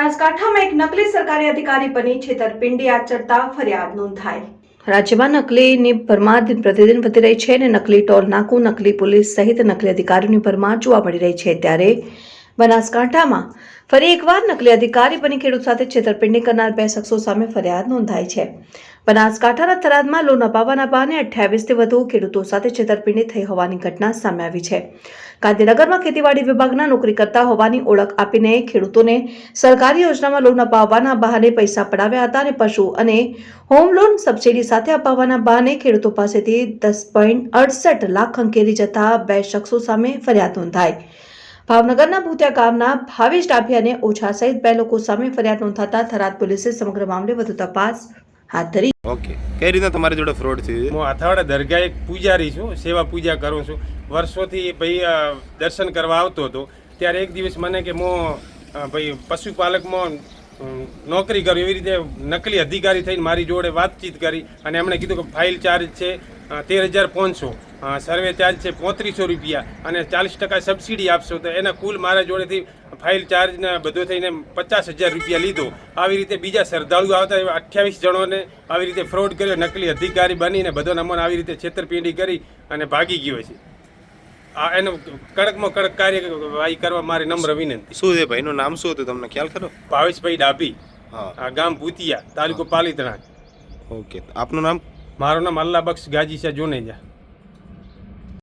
બનાસકાંઠામાં એક નકલી સરકારી અધિકારી બની છેતરપિંડી આચરતા ફરિયાદ નોંધાઈ. રાજ્યમાં નકલીની ભરમાર પ્રતિદિન વધી રહી છે અને નકલી ટોલ નાકું, નકલી પોલીસ સહિત નકલી અધિકારીઓની ભરમાર જોવા મળી રહી છે. ત્યારે બનાસકાંઠામાં. ફરી એકવાર નકલી અધિકારી બની ખેડૂત સાથે છેતરપિંડી કરનાર બે શખ્સો સામે ફરિયાદ નોંધાઈ છે. બનાસકાંઠાના થરાદમાં લોન અપાવવાના બહાને અઠ્યાવીસથી વધુ ખેડૂતો સાથે છેતરપિંડી થઈ હોવાની ઘટના સામે આવી છે. ગાંધીનગરમાં ખેતીવાડી વિભાગના નોકરી કરતા હોવાની ઓળખ આપીને ખેડૂતોને સરકારી યોજનામાં લોન અપાવવાના બહાને પૈસા પડાવ્યા હતા અને પશુ અને હોમ લોન સબસિડી સાથે અપાવવાના બહાને ખેડૂતો પાસેથી દસ પોઈન્ટ અડસઠ લાખ અંકેરી જતા બે શખ્સો સામે ફરિયાદ નોંધાઈ. ભાવનગરના ભૂતિયા ગામના ભાવેશ ડાભિયાને ઓછા સહિત બે લોકો સામે ફરિયાદ નોંધાતા થરાદ પોલીસે સમગ્ર મામલે વધુ તપાસ હાથ ધરી. ઓકે. કઈ રીતના તમારી જોડે ફ્રોડ થયું? છે હું આથાવાડા દરગાહ એક પૂજારી છું સેવા પૂજા કરું છું. વર્ષોથી ભાઈ દર્શન કરવા આવતો હતો. ત્યારે એક દિવસ મને કે હું ભાઈ પશુપાલકમાં નોકરી કરું. એવી રીતે નકલી અધિકારી થઈને મારી જોડે વાતચીત કરી અને એમણે કીધું કે ફાઇલ ચાર્જ છે તેર હજાર પાંચસો. સર્વે ચાર્જ છે પોત્રીસો રૂપિયા. અને ચાલીસ ટકા સબસિડી આપશો તો એના કુલ મારા જોડેથી ફાઇલ ચાર્જને બધો થઈને પચાસ હજાર રૂપિયા લીધો. આવી રીતે બીજા શ્રદ્ધાળુ આવતા એવા અઠ્યાવીસ જણોને આવી રીતે ફ્રોડ કર્યો નકલી અધિકારી બનીને બધો અમને આવી રીતે છેતરપિંડી કરી અને ભાગી ગયો છે. આ એનો કડકમાં કડક કાર્યવાહી કરવા મારી નમ્ર વિનંતી. શું છે ભાઈનું નામ શું હતું તમને ખ્યાલ ખરો? ભાવેશભાઈ ડાભી. હા. આ ગામ ભૂતિયા તાલુકો પાલિતરા ઓકે આપનું નામ? મારું નામ અલ્લાહ બક્ષ ગાજી છે જોનેજા.